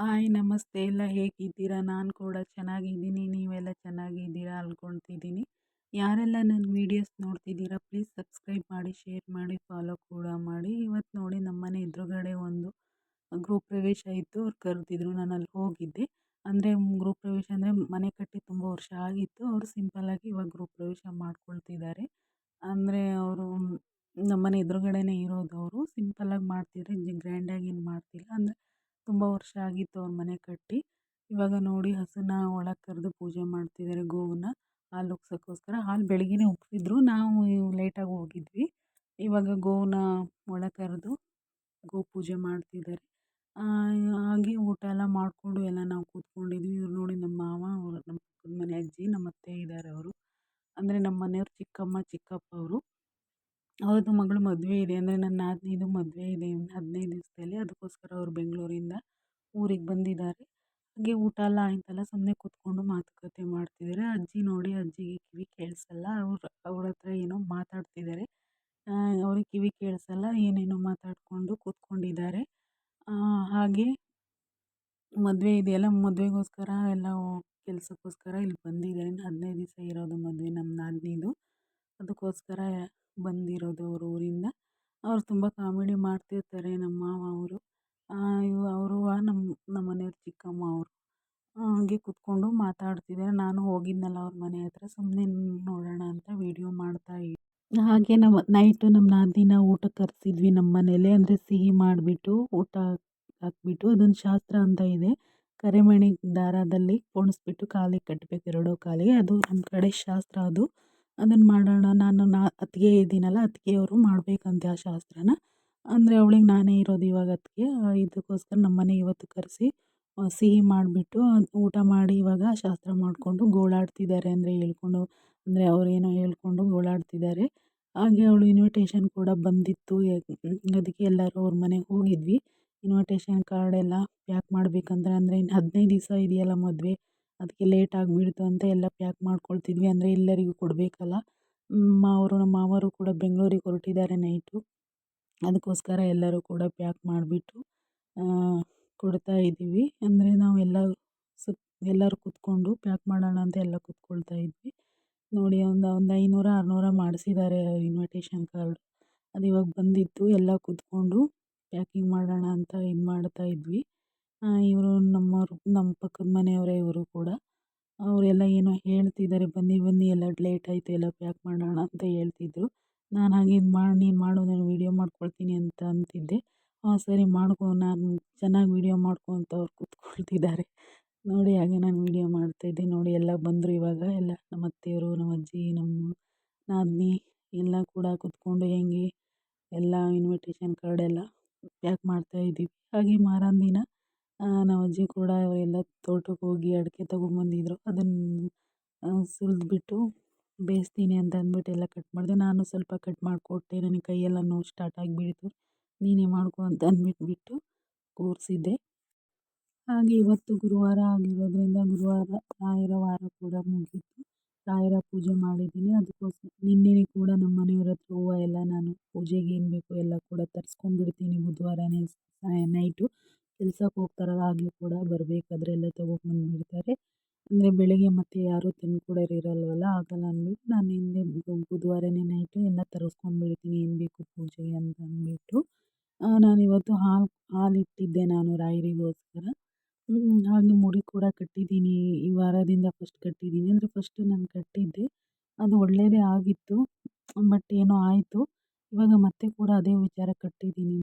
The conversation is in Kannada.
ಹಾಯ್ ನಮಸ್ತೆ. ಎಲ್ಲ ಹೇಗಿದ್ದೀರಾ? ನಾನು ಕೂಡ ಚೆನ್ನಾಗಿದ್ದೀನಿ. ನೀವೆಲ್ಲ ಚೆನ್ನಾಗಿದ್ದೀರಾ? ಅಂದ್ಕೊಳ್ತಿದ್ದೀನಿ ಯಾರೆಲ್ಲ ನನ್ನ ವೀಡಿಯೋಸ್ ನೋಡ್ತಿದ್ದೀರಾ? ಪ್ಲೀಸ್ ಸಬ್ಸ್ಕ್ರೈಬ್ ಮಾಡಿ, ಶೇರ್ ಮಾಡಿ, ಫಾಲೋ ಕೂಡ ಮಾಡಿ. ಇವತ್ತು ನೋಡಿ ನಮ್ಮನೆ ಎದುರುಗಡೆ ಒಂದು ಗೃಹ ಪ್ರವೇಶ ಇತ್ತು. ಅವ್ರು ಕರೆದಿದ್ರು. ನಾನು ಅಲ್ಲಿ ಹೋಗಿದ್ದೆ. ಅಂದರೆ ಗೃಹ ಪ್ರವೇಶ ಅಂದರೆ ಮನೆ ಕಟ್ಟಿ ತುಂಬ ವರ್ಷ ಆಗಿತ್ತು. ಅವರು ಸಿಂಪಲ್ಲಾಗಿ ಇವಾಗ ಗೃಹ ಪ್ರವೇಶ ಮಾಡ್ಕೊಳ್ತಿದ್ದಾರೆ. ಅಂದರೆ ಅವರು ನಮ್ಮನೆ ಎದುರುಗಡೆನೇ ಇರೋದು ಅವರು ಸಿಂಪಲ್ಲಾಗಿ ಮಾಡ್ತಿದ್ದಾರೆ ಗ್ರ್ಯಾಂಡಾಗಿ ಏನು ಮಾಡ್ತಿಲ್ಲ. ಅಂದರೆ ತುಂಬ ವರ್ಷ ಆಗಿತ್ತು ಅವ್ರ ಮನೆ ಕಟ್ಟಿ. ಇವಾಗ ನೋಡಿ ಹಸುನ ಒಳಗೆ ಕರೆದು ಪೂಜೆ ಮಾಡ್ತಿದ್ದಾರೆ ಗೋವನ್ನ ಹಾಲು ಉಗ್ಸೋಕ್ಕೋಸ್ಕರ ಹಾಲು ಬೆಳಗ್ಗೆನೇ ಉಗ್ಸಿದ್ರು. ನಾವು ಲೇಟಾಗಿ ಹೋಗಿದ್ವಿ. ಇವಾಗ ಗೋವನ್ನ ಒಳಗೆ ಕರೆದು ಗೋ ಪೂಜೆ ಮಾಡ್ತಿದ್ದಾರೆ ಹಾಗೆ ಊಟ ಎಲ್ಲ ಮಾಡಿಕೊಂಡು ಎಲ್ಲ ನಾವು ಕೂತ್ಕೊಂಡಿದ್ವಿ. ಇವ್ರು ನೋಡಿ ನಮ್ಮ ಮಾವ ನಮ್ಮ ಮನೆ ಅಜ್ಜಿ ನಮ್ಮ ಅತ್ತೆ ಇದ್ದಾರೆ ಅವರು. ಅಂದರೆ ನಮ್ಮ ಮನೆಯವ್ರ ಚಿಕ್ಕಮ್ಮ, ಚಿಕ್ಕಪ್ಪ ಅವರು. ಅವ್ರದ್ದು ಮಗಳು ಮದುವೆ ಇದೆ ಅಂದರೆ ನನ್ನ ನಾದಿನಿದು ಮದುವೆ ಇದೆ ಹದಿನೈದು ದಿವಸದಲ್ಲಿ. ಅದಕ್ಕೋಸ್ಕರ ಅವ್ರು ಬೆಂಗಳೂರಿಂದ ಊರಿಗೆ ಬಂದಿದ್ದಾರೆ ಹಾಗೆ ಊಟ ಎಲ್ಲ ಆಯ್ತಲ್ಲ ಸುಮ್ಮನೆ ಕೂತ್ಕೊಂಡು ಮಾತುಕತೆ ಮಾಡ್ತಿದ್ದಾರೆ ಅಜ್ಜಿ ನೋಡಿ ಅಜ್ಜಿಗೆ ಕಿವಿ ಕೇಳಿಸಲ್ಲ, ಅವ್ರು, ಅವ್ರ ಹತ್ರ ಏನೋ ಮಾತಾಡ್ತಿದ್ದಾರೆ ಅವ್ರಿಗೆ ಕಿವಿ ಕೇಳಿಸಲ್ಲ, ಏನೇನೋ ಮಾತಾಡಿಕೊಂಡು ಕೂತ್ಕೊಂಡಿದ್ದಾರೆ ಹಾಗೆ ಮದುವೆ ಇದೆಯಲ್ಲ ಮದುವೆಗೋಸ್ಕರ ಎಲ್ಲ ಕೆಲಸಕ್ಕೋಸ್ಕರ ಇಲ್ಲಿ ಬಂದಿದ್ದಾರೆ ಹದಿನೈದು ದಿವಸ ಇರೋದು ಮದುವೆ ನಮ್ಮ ನಾದಿನಿದು. ಅದಕ್ಕೋಸ್ಕರ ಬಂದಿರೋದು ಅವ್ರ ಊರಿಂದ. ಅವ್ರು ತುಂಬ ಕಾಮಿಡಿ ಮಾಡ್ತಿರ್ತಾರೆ ನಮ್ಮ ಮಾವ ಅವರು. ಅವರು ನಮ್ಮ ನಮ್ಮ ಮನೆಯವ್ರ ಚಿಕ್ಕಮ್ಮ ಅವರು. ಹಾಗೆ ಕೂತ್ಕೊಂಡು ಮಾತಾಡ್ತಿದ್ದಾರೆ ನಾನು ಹೋಗಿದ್ನಲ್ಲ ಅವ್ರ ಮನೆ ಹತ್ರ. ಸುಮ್ಮನೆ ನೋಡೋಣ ಅಂತ ವೀಡಿಯೋ ಮಾಡ್ತಾಯಿದ್ದೆ ಹಾಗೆ ನಮ್ಮ ನೈಟು ನಮ್ಮ ನಾದಿನ ಊಟ ಕರೆಸಿದ್ವಿ ನಮ್ಮ ಮನೇಲಿ. ಅಂದರೆ ಸಿಹಿ ಮಾಡಿಬಿಟ್ಟು ಊಟ ಹಾಕ್ಬಿಟ್ಟು ಅದೊಂದು ಶಾಸ್ತ್ರ ಅಂತ ಇದೆ. ಕರೆಮಣಿ ದಾರದಲ್ಲಿ ಪೋಣಿಸ್ಬಿಟ್ಟು ಕಾಲಿಗೆ ಕಟ್ಟಬೇಕು ಎರಡೂ ಕಾಲಿಗೆ. ಅದು ನಮ್ಮ ಕಡೆ ಶಾಸ್ತ್ರ ಅದು. ಅದನ್ನು ಮಾಡೋಣ, ನಾನು ನಾ ಅತ್ತಿಗೆ ಇದ್ದೀನಲ್ಲ ಅತ್ತಿಗೆಯವರು ಮಾಡಬೇಕಂತೆ ಆ ಶಾಸ್ತ್ರನ. ಅಂದರೆ ಅವಳಿಗೆ ನಾನೇ ಇರೋದು ಇವಾಗ ಅತ್ತಿಗೆ. ಇದಕ್ಕೋಸ್ಕರ ನಮ್ಮನೆ ಇವತ್ತು ಕರೆಸಿ ಸಿಹಿ ಮಾಡಿಬಿಟ್ಟು ಊಟ ಮಾಡಿ ಇವಾಗ ಶಾಸ್ತ್ರ ಮಾಡಿಕೊಂಡು ಗೋಳಾಡ್ತಿದ್ದಾರೆ ಅಂದರೆ ಹೇಳ್ಕೊಂಡು, ಅಂದರೆ ಅವರೇನೋ ಹೇಳ್ಕೊಂಡು ಗೋಳಾಡ್ತಿದ್ದಾರೆ. ಹಾಗೆ ಅವಳು ಇನ್ವಿಟೇಷನ್ ಕೂಡ ಬಂದಿತ್ತು. ಅದಕ್ಕೆ ಎಲ್ಲರೂ ಅವ್ರ ಮನೆಗೆ ಹೋಗಿದ್ವಿ. ಇನ್ವಿಟೇಷನ್ ಕಾರ್ಡ್ ಎಲ್ಲ ಪ್ಯಾಕ್ ಮಾಡಬೇಕಂದ್ರೆ ಅಂದರೆ ಇನ್ನು ಹದಿನೈದು ದಿವಸ ಇದೆಯಲ್ಲ ಮದುವೆ. ಅದಕ್ಕೆ ಲೇಟ್ ಆಗಿಬಿಡ್ತು ಅಂತ ಎಲ್ಲ ಪ್ಯಾಕ್ ಮಾಡ್ಕೊಳ್ತಿದ್ವಿ. ಅಂದರೆ ಎಲ್ಲರಿಗೂ ಕೊಡಬೇಕಲ್ಲ. ಅವರು, ನಮ್ಮ ಮಾವರು ಕೂಡ ಬೆಂಗಳೂರಿಗೆ ಹೊರಟಿದ್ದಾರೆ ನೈಟು ಅದಕ್ಕೋಸ್ಕರ ಎಲ್ಲರೂ ಕೂಡ ಪ್ಯಾಕ್ ಮಾಡಿಬಿಟ್ಟು ಕೊಡ್ತಾ ಇದ್ದೀವಿ. ಅಂದರೆ ಎಲ್ಲ ಸುತ್ತ ಎಲ್ಲರೂ ಕೂತ್ಕೊಂಡು ಪ್ಯಾಕ್ ಮಾಡೋಣ ಅಂತ ಎಲ್ಲ ಕೂತ್ಕೊಳ್ತಾ ಇದ್ವಿ. ನೋಡಿ, ಒಂದು ಒಂದು ಐನೂರ, ಆರುನೂರ ಮಾಡಿಸಿದ್ದಾರೆ ಇನ್ವಿಟೇಷನ್ ಕಾರ್ಡ್ ಅದು ಇವಾಗ ಬಂದಿತ್ತು. ಎಲ್ಲ ಕೂತ್ಕೊಂಡು ಪ್ಯಾಕಿಂಗ್ ಮಾಡೋಣ ಅಂತ ಇದು ಮಾಡ್ತಾ ಇದ್ವಿ. ಇವರು ನಮ್ಮವರು ನಮ್ಮ ಪಕ್ಕದ ಮನೆಯವರೇ ಇವರು ಕೂಡ. ಅವರೆಲ್ಲ ಏನೋ ಹೇಳ್ತಿದ್ದಾರೆ, ಬನ್ನಿ ಬನ್ನಿ, ಎಲ್ಲ ಲೇಟ್ ಆಯಿತು, ಎಲ್ಲ ಪ್ಯಾಕ್ ಮಾಡೋಣ ಅಂತ ಹೇಳ್ತಿದ್ರು. ನಾನು ಹಾಗೆ ಇದು ಮಾಡಿ, ನೀನು ಮಾಡು, ನಾನು ವೀಡಿಯೋ ಮಾಡ್ಕೊಳ್ತೀನಿ ಅಂತ ಅಂತಿದ್ದೆ. ಹಾಂ, ಸರಿ, ಮಾಡ್ಕೊ, ನಾನು ಚೆನ್ನಾಗಿ ವೀಡಿಯೋ ಮಾಡ್ಕೊ ಅಂತ ಅವ್ರು ಕೂತ್ಕೊಳ್ತಿದ್ದಾರೆ. ನೋಡಿ, ಹಾಗೆ ನಾನು ವೀಡಿಯೋ ಮಾಡ್ತಾಯಿದ್ದೆ ನೋಡಿ, ಎಲ್ಲ ಬಂದರು ಇವಾಗ. ಎಲ್ಲ ನಮ್ಮ ಅತ್ತೆಯವರು, ನಮ್ಮ ಅಜ್ಜಿ, ನಮ್ಮ ನಾದಿನಿ ಎಲ್ಲ ಕೂಡ ಕೂತ್ಕೊಂಡು ಹೆಂಗೆ ಎಲ್ಲ ಇನ್ವಿಟೇಷನ್ ಕಾರ್ಡ್ ಎಲ್ಲ ಪ್ಯಾಕ್ ಮಾಡ್ತಾಯಿದ್ದೀವಿ ಹಾಗೆ ಮಾರನ ದಿನ. ನಮ್ಮ ಅಜ್ಜಿ ಕೂಡ ಎಲ್ಲ ತೋಟಕ್ಕೆ ಹೋಗಿ ಅಡಿಕೆ ತಗೊಂಬಂದಿದ್ರು. ಅದನ್ನು ಸುಲಿದ್ಬಿಟ್ಟು ಬೇಯಿಸ್ತೀನಿ ಅಂತ ಅಂದ್ಬಿಟ್ಟು ಎಲ್ಲ ಕಟ್ ಮಾಡಿದೆ. ನಾನು ಸ್ವಲ್ಪ ಕಟ್ ಮಾಡಿಕೊಟ್ಟೆ. ನನಗೆ ಕೈಯೆಲ್ಲ ನೋವು ಸ್ಟಾರ್ಟ್ ಆಗಿಬಿಡ್ತು. ನೀನೇ ಮಾಡ್ಕೊ ಅಂತ ಅಂದ್ಬಿಟ್ಟು ಕೂರಿಸಿದ್ದೆ. ಹಾಗೆ ಇವತ್ತು ಗುರುವಾರ ಆಗಿರೋದ್ರಿಂದ ಗುರುವಾರ, ರಾಯರ ವಾರ ಕೂಡ ಮುಗೀತು. ರಾಯರ ಪೂಜೆ ಮಾಡಿದ್ದೀನಿ. ಅದಕ್ಕೋಸ್ಕರ ನಿನ್ನೆನೇ ಕೂಡ ನಮ್ಮ ಮನೆಯವ್ರ ಹತ್ರ ಹೂವು ಎಲ್ಲ ನಾನು ಪೂಜೆಗೆ ಏನು ಬೇಕು ಎಲ್ಲ ಕೂಡ ತರಿಸ್ಕೊಂಡ್ಬಿಡ್ತೀನಿ ಬುಧವಾರನೇ ನೈಟು. ಕೆಲ್ಸಕ್ಕೆ ಹೋಗ್ತಾರಲ್ಲ, ಹಾಗೆ ಕೂಡ ಬರಬೇಕಾದ್ರೆ ಎಲ್ಲ ತೊಗೊಂಬಂದ್ಬಿಡ್ತಾರೆ ಅಂದರೆ ಬೆಳಗ್ಗೆ ಮತ್ತೆ ಯಾರೂ ತಂದು ಕೊಡೋರು ಇರಲ್ವಲ್ಲ ಆಗಲ್ಲ ಅಂದ್ಬಿಟ್ಟು ನಾನು ಹಿಂದೆ ಬುಧವಾರನೇ ನೈಟು ಎಲ್ಲ ತರಿಸ್ಕೊಂಡ್ಬಿಡ್ತೀನಿ ಏನು ಬೇಕು ಪೂಜೆಗೆ ಅಂತ ಅಂದ್ಬಿಟ್ಟು. ನಾನಿವತ್ತು ಹಾಲು ಹಾಲು ಇಟ್ಟಿದ್ದೆ ನಾನು ರಾಯರಿಗೋಸ್ಕರ. ಹಾಗೆ ಮುಡಿ ಕೂಡ ಕಟ್ಟಿದ್ದೀನಿ. ಈ ವಾರದಿಂದ ಫಸ್ಟ್ ಕಟ್ಟಿದ್ದೀನಿ. ಅಂದರೆ ಫಸ್ಟು ನಾನು ಕಟ್ಟಿದ್ದೆ. ಅದು ಒಳ್ಳೆಯದೇ ಆಗಿತ್ತು. ಬಟ್ ಏನೋ ಆಯಿತು. ಇವಾಗ ಮತ್ತೆ ಕೂಡ ಅದೇ ವಿಚಾರ ಕಟ್ಟಿದ್ದೀನಿ.